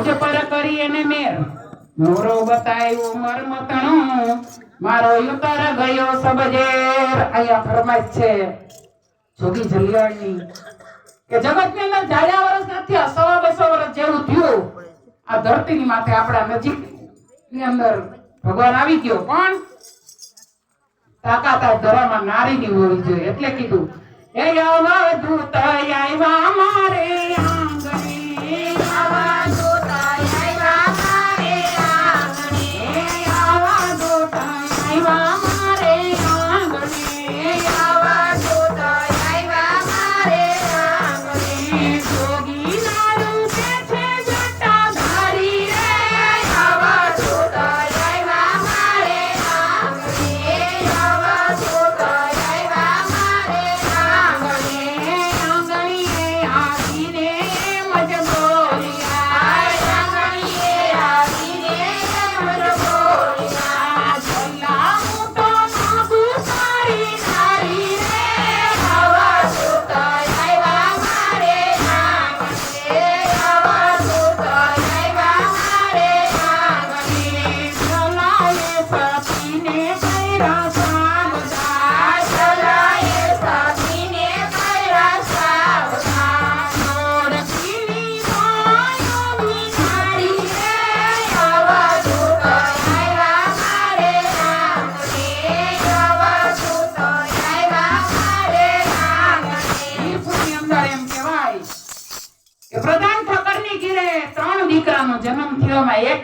પર કરી એને મેર. નવરો બતાવ્યો મરમતણું મારો ઉતર ગયો સબજેર. અહીંયા ફરમાઈશ છે જોગી જલિયાણની કે જગતની અંદર જાયા વર્ષ નથી, આ સવા બસો વર્ષ જેવું થયું. આ ધરતીની માથે આપણા નજીકની અંદર ભગવાન આવી ગયો. પણ તાકાત આ ધરામાં નારીની હોવી જોઈએ. એટલે કીધું, એ આવા દૂત આવ્યા મારે આંગણે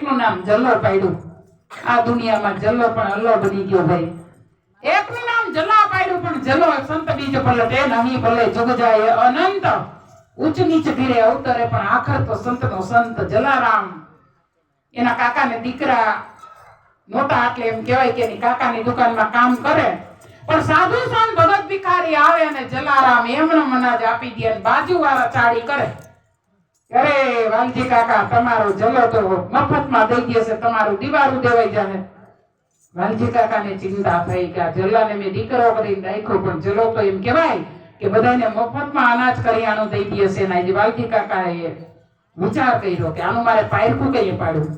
એકનું નામ જલ્લર પાડ્યું. આ દુનિયામાં જલ્લો પણ અલ્લો બની ગયો ભાઈ. એકનું નામ જલ્લા પાડ્યું, પણ જલ્લો સંત બીજ પલટે. નહીં ભલે જગ જાય અનંત ઉચ્ચ નીચ ધીરે અવતરે, પણ આખર તો સંતનો સંત જલારામ. એના કાકાને દીકરા મોટા એટલે એમ કહેવાય કે એની કાકાની દુકાનમાં કામ કરે. પણ સાધુ સંત ભગત ભિખારી આવે અને જલારામ એમણે મનાજ આપી દે અને બાજુવાળા ચાળી કરે. અરે વાલજી કાકા, તમારો જલો તો મફતમાં દઈ દેશે તમારું દીવારું દેવાઈ જાય વાલજી કાકાને ચિંતા થઈ કે આ જલ્લાને મેં દીકરો કરીને રાખ્યો, પણ જલો તો એમ કહેવાય કે બધાને મફતમાં અનાજ કરિયાણું દઈ દેશે ને વાલજી કાકાએ વિચાર કર્યો કે આનું મારે પાયરખું કઈ પાડું?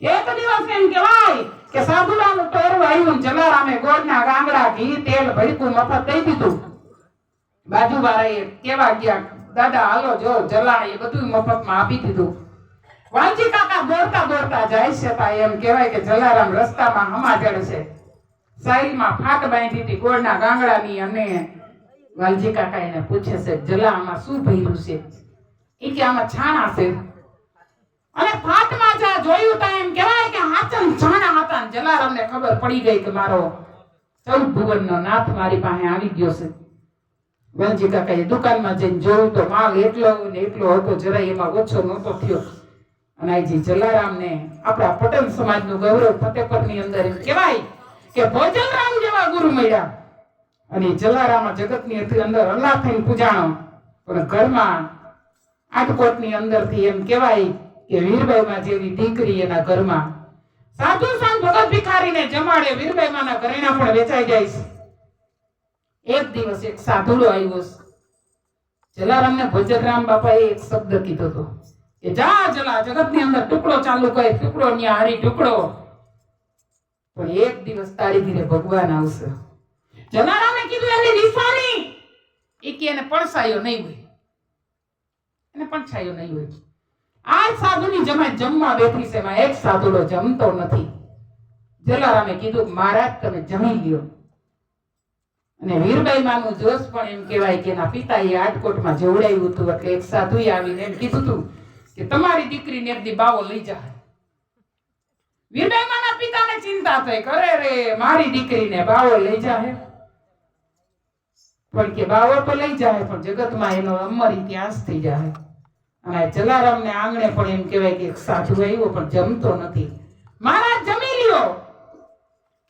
એક દિવસ એમ કહેવાય કે સાધુલાનું પહેરવું આવ્યું, જલારામે ગોળના ગાંગડા ઘી, તેલ ભડકું મફત દઈ દીધું. બાજુવાળાએ કેવા ગયા દાદા, હાલો, જો જલાણ બધું મફતમાં આપી દીધું. વાલજી કાકા દોડતા દોડતા જાય છે તા એમ કહેવાય કે જલારામ રસ્તામાં હમાજડ છે. સાઈડમાં ફાટ બાંધી હતી ગોળના ગાંગડાની અને વાલજી કાકા એને પૂછે છે, જલા, આમાં શું ભર્યું છે? એ કે આમાં છાણા છે. અને ફાટમાં જા જોયું તા એમ કહેવાય કે હાચન છાણા હતા જલારામને ખબર પડી ગઈ કે મારો ચૌદ ભુવનનો નાથ મારી પાસે આવી ગયો છે. વાલજી કાકાએ દુકાનમાં જઈને જોયું તો માલ એટલો ને એટલો હતો, જરાય એમાં ઓછો નહોતો થયો. અને આજે જલારામને આપણા પટેલ સમાજનું ગૌરવ ફતેપરની અંદર એમ કહેવાય કે ભોજનરામ જેવા ગુરુ મળ્યા. અને જલારામ જગતની ની અંદર અલ્લાહ થઈને પૂજાણો. પણ ઘરમાં આટકોટની અંદરથી એમ કહેવાય કે વીરબાઈમાં જેવી દીકરી એના ઘરમાં. સાધુ સંત ભગત ભિખારીને જમાડે વીરબાઈમાંના ઘરેણા પણ વેચાઈ જાય છે. એક દિવસ એક સાધુડો આવ્યો. જલારામને ભજતરામ બાપાએ એક શબ્દ કીધો હતો કે જા જલા, જગતની અંદર ટુકડો ચાલુ કરે, ટુકડો ન્યા હારી ટુકડો. પણ એક દિવસ તારી ધીરે ભગવાન આવશે. જલારામે કીધું, એની નિશાની. એ કે એને પડસાયો નહીં હોય. એને પડછાયો નહીં હોય. આ સાધુની જમાય જમવા બેઠી છે એક સાધુડો જમતો નથી. જલારામે કીધું, મહારાજ, તમે જમી લ્યો. અને વીરબાઈ માનું જોશ પણ એમ કહેવાય કે એના પિતા એ રાજકોટમાં જોવડાવ્યું હતું. એટલે એક સાધુએ આવીને એમ કીધું હતું કે તમારી દીકરીને એક દી બાવો લઈ જાય વીરબાઈ માના પિતાને ચિંતા થઈ કરે રે, મારી દીકરીને બાવો લઈ જાય પણ કે બાવો તો લઈ જાય પણ જગતમાં એનો અમર ઇતિહાસ થઈ જાય અને જલારામ જલારામને આંગણે પણ એમ કહેવાય કે એક સાધુ આવ્યો, પણ જમતો નથી. મહારાજ જમી લ્યો.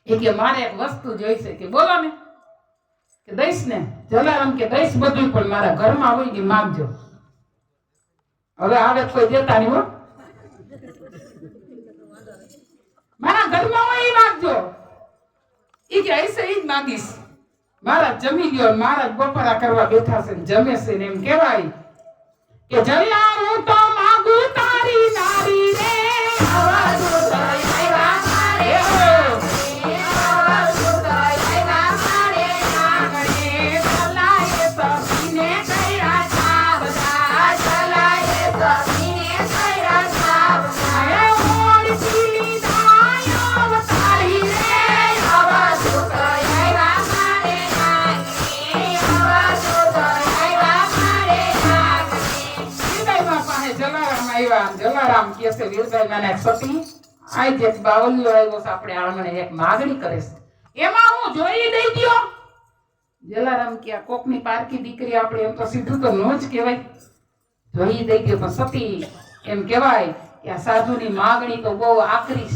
એ કે મારે એક વસ્તુ જોઈશે કે બોલો ને. કે દઈશ ને? જલારામ કે દઈશ બધું પણ મારા ઘરમાં હોય ને માગજો. હવે આવે કોઈ દેતા નહીં હો. મારા ઘરમાં હોય એ માગજો. ઈ કે ऐसे એ જ માંગીશ. મારા જમી ગયો મારા બપોરા કરવા બેઠા છે જમે છે ને એમ કહેવાય કે જલ્લા હું તો માગું તારી નારી જલારામ છે વીરભાઈ મને સતી આ જે બાવલીઓ આવ્યો છે, આપણે આંગણે એક માગણી કરે છે. એમાં હું જોઈ દઈ દ્યો જલારામ કે કોકની પારકી દીકરી આપણે એમ તો સીધું તો નો જ કહેવાય. જોઈ દઈ ગયો પણ સતી એમ કહેવાય કે આ સાધુની માગણી તો બહુ આકરી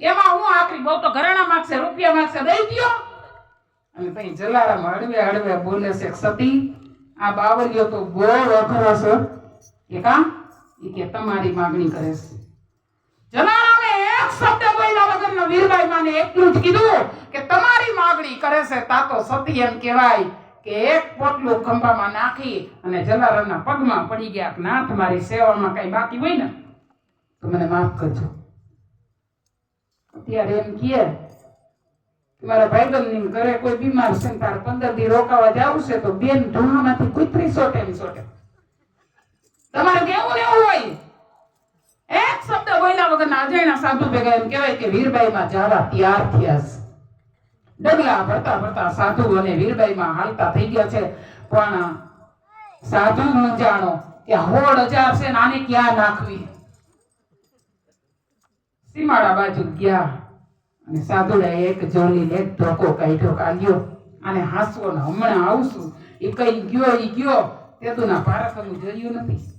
એમાં હું આકરી? બહુ તો ઘરેણા માગશે, રૂપિયા માગશે, દઈ દ્યો. અને પછી જલારામ હળવે હળવે બોલે છે, સતી, આ બાવલીઓ તો બહુ અઘરો છે. કે કામ કે તમારી માગણી કરે છે. જલારામે એક શબ્દ બોલ્યા વગરનો વીરબાઈ માને એટલું જ કીધું કે તમારી માગણી કરે છે, તા તો સતી એમ કહેવાય કે એક પોટલું ખંભામાં નાખી અને જલારામના પગમાં પડી ગયા કે નાથ મારી સેવામાં કઈ બાકી હોય ને? તો મને માફ કરજો. અત્યારે એમ કહે મારા ભાઈબંધની ઘરે કોઈ બીમાર છે તાર પંદર દી રોકાવા જાવું છે, તો બેન ધૂણામાંથી કુતરી સોટે ને સોટે. તમારે કેવું ને એવું હોય? એક શબ્દ બોલ્યા વગર અજયના સાધુ ભેગા એમ કહેવાય કે વીરબાઈ માં જાડા તૈયાર થયા છે. ડગલા ભરતા ભરતા સાધુ અને વીરબાઈ માં હાલતા થઈ ગયા છે. પણ સાધુ મૂંઝાણો કે હોડ હજાર છે ને આને ક્યાં નાખવી? સીમાડા બાજુ ગયા અને સાધુડાએ એક જોલી એક ધોકો કાઢ્યો કાઢ્યો અને હાસવો ને હમણાં આવશું એ કઈ ગયો એ ગયો. તે તેદુના પારખનું જોયું નથી.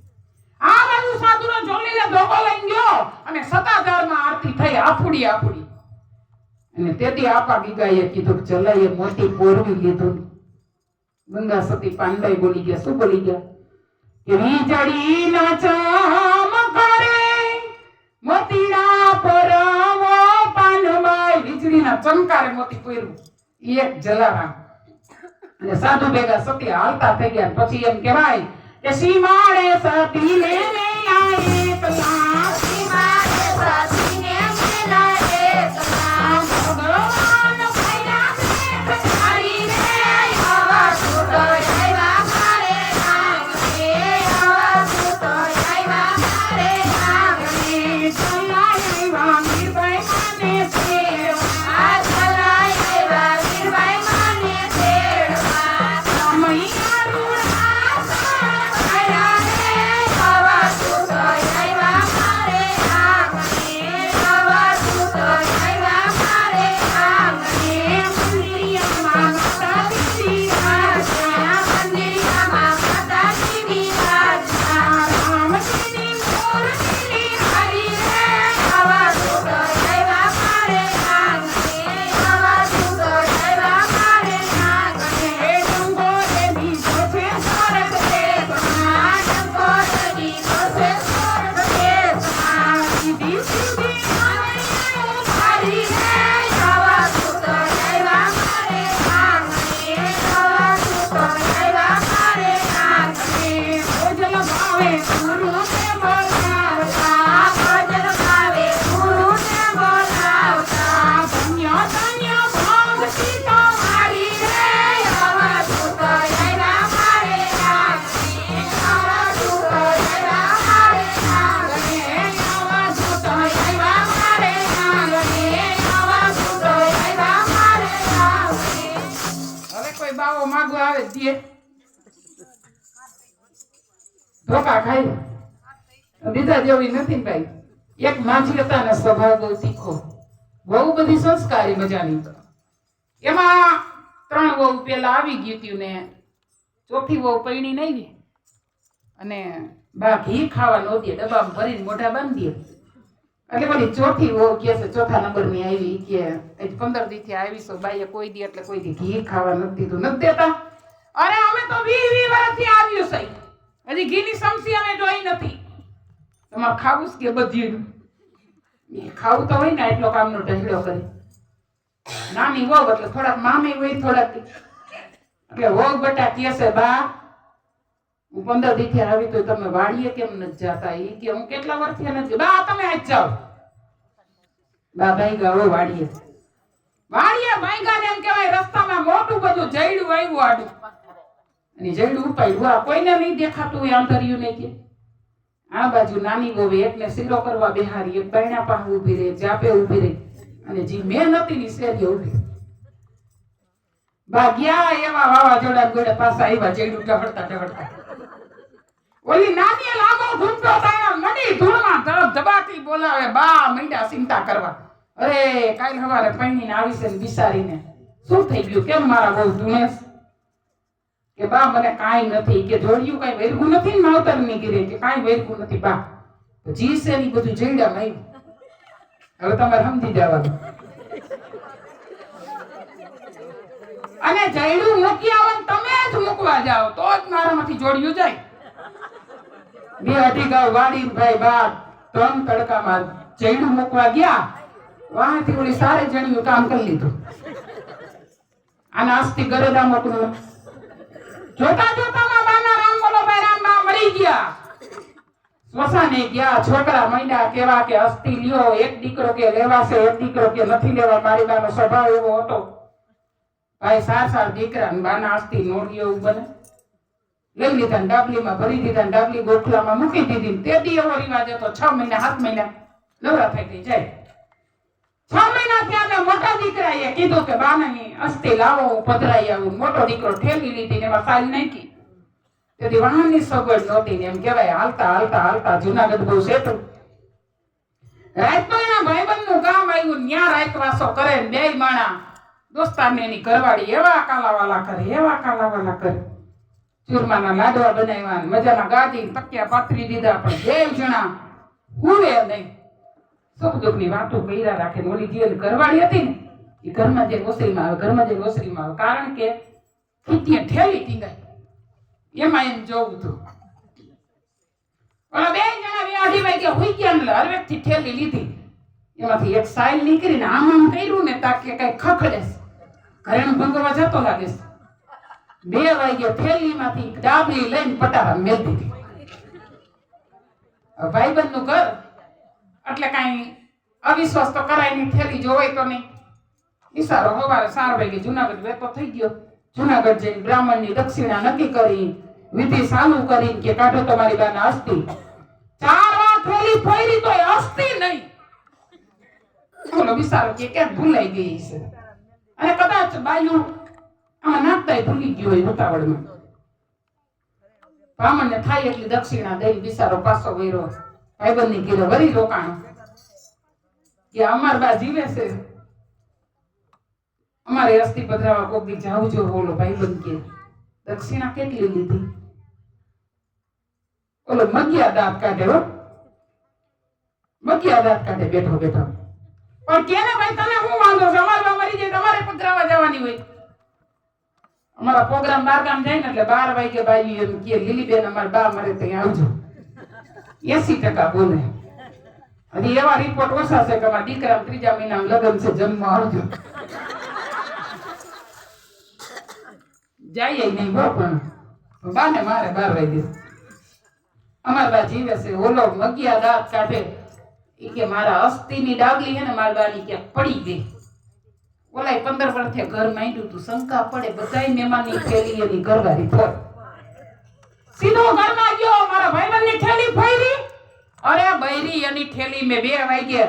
આ બાજુ સાધુનો જોલીને ધોકો લઈ ગયો અને સતાધારમાં આરતી થઈ, આફુડી આફુડી. અને તેથી આપા બીગાએ કીધું ચલાઈએ મોટી પોરવી લીધું. ગંગા સતી પાંડાઈ બોલી ગયા. શું બોલી ગયા? કે વીજળી ના કરે મોતીરા પરવો પાનમાય. વીજળીના ચમકારે મોતી પોર્યું એક જલારામ. અને સાધુ ભેગા સતી હાલતા થઈ ગયા. પછી એમ કહેવાય કે સીમાડે સતી ને મેલાએ તલા સીમાડે સતીને ધોકા ખાઈ. દીધા જેવી નથી ભાઈ. એક માજી હતા ને સ્વભાવ બહુ તીખો. બહુ બધી સંસ્કારી મજાની. એમાં ત્રણ વહુ પેલા આવી ગયું ત્યું ને ચોથી વહુ પૈણી નહીં અને બા ઘી ખાવા નો દે, ડબ્બામાં ભરીને મોઢા બાંધી એટલે પેલી ચોથી વહુ કે છે, ચોથા નંબરની આવી કે પંદર દી આવી છો બાઈએ કોઈ દી એટલે કોઈ દી ઘી ખાવા નથી દીધું. નથી દેતા. અરે અમે તો વી વી વર્ષથી આવ્યું છે હજી ઘીની સમસી અમે જોઈ નથી. તમારે ખાવું કે બધું ખાવું તો હોય ને એટલો કામનો ઢગલો કરી. નાની વહુ એટલે થોડાક મામી હોય થોડાક. એટલે વહુ બટા કે છે, બા, હું પંદર દી આવી તો તમે વાડીએ કેમ નથી જાતા? એ કે, હું કેટલા વર્ષથી નથી? બા, તમે આજ જાઓ. બા ભાઈ ગાવો વાડીએ. વાડીએ ભાઈગા ને એમ કહેવાય, રસ્તામાં મોટું બધું જઈડું આવ્યું આડું. અને ઉપાય આ કોઈને નહીં દેખાતું હોય આંતર્યું નહીં કે. આ બાજુ નાની વહુ એકને શીરો કરવા બેહારી, એક બૈણા પાસે ઊભી રહે, જાપે ઊભી રહે, અને જી મેં નથી શેરીએ ઊભી ભાગ્યા એવા વાવાઝોડા ગોળે પાછા આવ્યા જઈડું ટહડતા ટહડતા ઓલી નાની લાંબો ઘૂમતો થાય મડી ધૂળમાં ધબ ધબાટી બોલાવે, બા મંડ્યા ચિંતા કરવા. અરે, કાલ સવારે પૈણીને આવીશે ને વિચારીને. શું થઈ ગયું? કેમ મારા બહુ ધૂણેશ? કે બા, મને કાંઈ નથી. કે જોડિયું કાંઈ વેરગું નથી ને માવતરની ગીરે કે કાંઈ વેરગું નથી, બા. જી ની બધું જઈડા માં હવે તમારે સમજી જવાનું. અને જઈડું મૂકી આવો તમે જ મૂકવા જાઓ, તો જ મારામાંથી જોડિયું જાય. બે અઢી ગાવ વાડી ભાઈ બા ત્રણ તડકામાં જઈડું મૂકવા ગયા. વાહથી ઓલી સારે જણીયું કામ કરી લીધું. આના અસ્તી ગરદા મોકલું. જોતા જોતામાં બાના રામ બોલો ભાઈ રામ બા મરી ગયા. સ્મશાને ગયા, છોકરા મહિના કેવા કે અસ્તી લ્યો, એક દીકરો કે લેવાશે, એક દીકરો કે નથી લેવા, મારી બાનો સ્વભાવ એવો હતો. ભાઈ સાર સાર દીકરા બાના અસ્તી નોડીઓ બને. લઈ લીધા ડાબલીમાં, ભરી દીધા ડાબલી ગોખલામાં મૂકી દીધી તે દી એવો રિવાજ હતો. છ મહિના, સાત મહિના નવરા થઈ ગઈ જાય. છ મહિના ત્યાં મોટા દીકરાએ કીધું કે, બાનાની અસ્તી લાવો, પધરાઈ આવું. મોટો દીકરો ઠેલી લીધી ને એમાં સાલ નાખી. તેથી વાહનની સગવડ નહોતી ને એમ કહેવાય, હાલતા હાલતા હાલતા જુનાગઢ બહુ સેતું રાતમાં એના ભાઈબંધનું કામ આવ્યું ન્યા રાતવાસો કરે ને બેય માણા દોસ્તારને એની ઘરવાળી એવા કાલાવાલા કરે, એવા કાલાવાલા કરે. ચૂરમાના લાડવા બનાવ્યા ને મજાના ગાદી તકિયા પાથરી દીધા, પણ બે જણા હુવે નહીં. સુખ દુઃખની વાતો કર્યા રાખે ઓલી જે ઘરવાળી હતી ને એ ઘરમાં જે ઓસરીમાં આવે, ઘરમાં જે ઓસરીમાં આવે, કારણ કે ખીટીએ ઠેલી ટીંગાઈ એમાં એમ જોવું હતું. ઓલા બે જણા બે અઢી વાગે હુઈ ગયા ને હરવેકથી ઠેલી લીધી. એમાંથી એક સાઈલ નીકળીને આમ આમ કર્યું ને તાકે કઈ ખખડેશ ઘરેણું ભંગવા જતો લાગે બે વાગે થેલીમાંથી ડાબલી લઈને પટારા મેલ દીધી. ભાઈબંધનું ઘર એટલે કાંઈ અવિશ્વાસ તો કરાય નહીં, થેલી જોવાય તો નહીં. ઈશારો હવારે સાર વાગે જુનાગઢ વેતો થઈ ગયો. જુનાગઢ જઈને બ્રાહ્મણની દક્ષિણા નક્કી કરી, વિધિ ચાલુ કરી કે કાઢો તમારી બાને અસ્થિ. ચાર વાર થેલી ફેરી તો અસ્થિ નહીં. બોલો વિચારો કે ક્યાંક ભૂલાઈ ગઈ છે? અને કદાચ બાયું આમાં નાખતાય ભૂલી ગયો હોય ઉતાવળમાં. બ્રાહ્મણને થાય એટલી દક્ષિણા દઈ બિચારો પાછો વૈરો ભાઈબંધની ઘેરે વરી રોકાણ. કે અમાર બા જીવે છે. અમારે અસ્થિ પધરાવા કોક દી જાવું જો બોલો ભાઈબંધ કે, દક્ષિણા કેટલી લીધી? ઓલો મગિયા દાંત કાઢે હો. મગિયા દાંત કાઢે બેઠો બેઠો. પણ કેને ભાઈ તને હું વાંધો છે? અમારે બા મરી જાય તમારે પધરાવા જવાની હોય. અમારા પ્રોગ્રામ બાર ગામ જાય ને એટલે બાર વાગે ભાઈ એમ કે, લીલીબેન, અમારા બા મરે ત્યાં આવજો. એસી ટકા બોલે. હજી એવા રિપોર્ટ ઓછા છે કે મારા દીકરા ત્રીજા મહિનામાં લગ્ન છે જન્મ આવજો. જાઈએ નહીં બો પણ. બાને મારે બાર વાગે અમારા બા જીવે છે, ઓલો મગિયા દાંત કાઢે. એ કે મારા અસ્થિની ડાગલી છે ને, મારા બાની ક્યાંક પડી ગઈ. ઓલાય પંદર વર્ષે ઘર માંડ્યું તું, શંકા પડે, બધાય મહેમાનની થેલી એની ઘરવાળી ફોર સીધો ઘરમાં ગયો, મારા ભાઈબંધની થેલી ફેરી. અરે બૈરી, એની થેલી મેં બે વાગે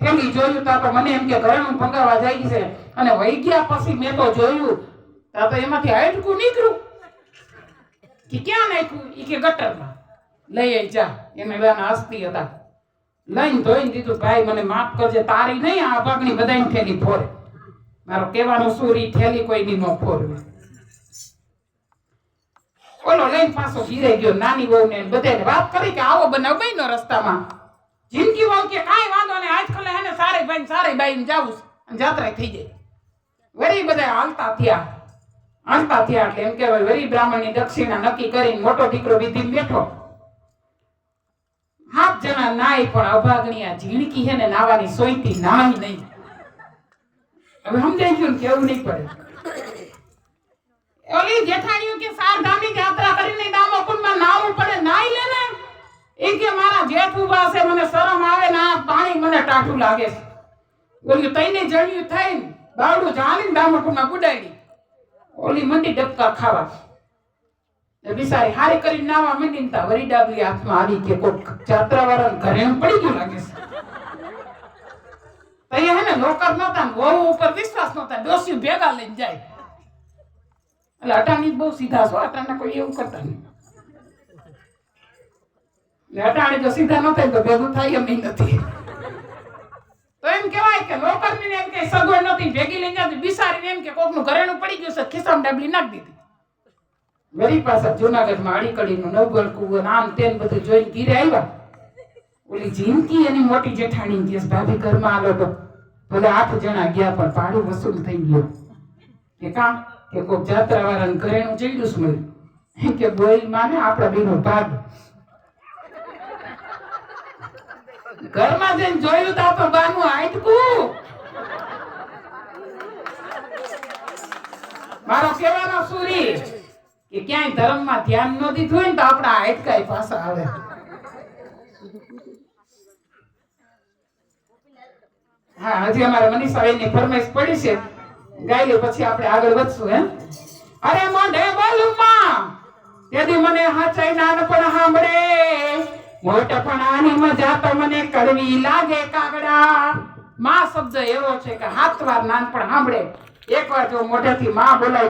થેલી જોયું, તા તો મને એમ કે ઘરેણું ભંગાવા જાય છે. અને વહી ગયા પછી મેં તો જોયું, તા તો એમાંથી હાડકું નીકળ્યું. કે ક્યાં નાખ્યું? એ કે ગટરમાં. લઈ આઈ જા. એને બેના હસતી હતા. લઈને ધોઈને દીધું, ભાઈ, મને માફ કરજે, તારી નહીં, આ ભાગની બધાની થેલી ફોરે. મારો કહેવાનો સુરી થેલી કોઈની ન ફોરવી. ઓલો લઈને પાછો ઘીરે ગયો, નાની વહુ ને બધાને વાત કરી કે આવો બનાવ બન્યો રસ્તામાં. જિંદગી વહુ કે કાંઈ વાંધો નહીં આજકાલ હેને સારી ભાઈ ને સારી બાઈ ને જાવું અને જાત્રા થઈ જાય. વરી બધા હાલતા થયા. હાલતા થયા એટલે એમ કહેવાય, વરી બ્રાહ્મણની દક્ષિણા નક્કી કરીને મોટો દીકરો વિધિ બેઠો. હાથ જણા નાય, પણ અભાગણી આ ઝીણકી છે ને નાવાની સોયતી નાય નહીં. હવે સમજાઈ ગયું ને કેવું નહીં પડે. ઓલી જેઠાણીઓ કે સાર ધામની યાત્રા કરીને ગામો કુંડમાં નાવું પડે નાઈ લે ને. એ કે મારા જેઠ ઊભા છે, મને શરમ આવે ને આ પાણી મને ટાઢું લાગે છે. ઓલી તઈને જણ્યું થઈને બાવડું જાણીને દામો કુંડમાં બુડાડી ઓલી મંડી ડબકા ખાવા એ બિચારી હારી કરીને નાવા મંડી ને તા વરી ડાબલી હાથમાં આવી કે કોક જાત્રા ઘરે એમ પડી ગયું લાગે છે. તઈ હે ને નોકર નતા વહુ ઉપર વિશ્વાસ નતા ડોસી ભેગા લઈને જાય. એટલે અટાણી બહુ સીધા છો અટાણા કોઈ એવું કરતા નહીં. અટાણી જો સીધા ન થાય તો ભેગું થાય એમ નથી. તો એમ કહેવાય કે નોકરની ને એમ કે સગવડ નથી ભેગી લઈ જતી, બિસારીને એમ કે કોકનું ઘરેણું પડી ગયું છે, ખિસ્સામાં ડાબલી નાખી દીધી. વળી પાછા જુનાગઢમાં અડીકડીનું નવગઢ કુવર આમ તેમ બધું જોઈને ઘીરે આવ્યા. ઓલી જીનકી એની મોટી જેઠાણી કે ભાભી, ઘરમાં આલો તો. ભલે આઠ જણા ગયા પણ ભાડું વસૂલ થઈ ગયું. કે કામ કે કોક જાત્રા વાળાને ઘરેણું ચડ્યું છે મળ્યું. કે બોઈ માને આપણા બેનો ભાગ. ઘરમાં જઈને જોયું તો આપણું બાનું આટકું. મારો કહેવાનો સુરી કે ક્યાંય ધર્મમાં ધ્યાન ન દીધું હોય ને તો આપણા આટકાય પાછા આવે. હા, હજી અમારા મનીષાભાઈ મનીષાબેનની ફરમાઈશ પડી છે. ગાઈ લે પછી આપણે આગળ વધશું, એમ? અરે મોઢે બોલું માં તેથી મને હાચાઈ નાનપણ સાંભળે. મોટપણાની મજા તો મને કરવી લાગે કાગડા. માં શબ્દ એવો છે કે હાથ વાર નાનપણ સાંભળે. એકવાર જો મોઢેથી માં બોલાય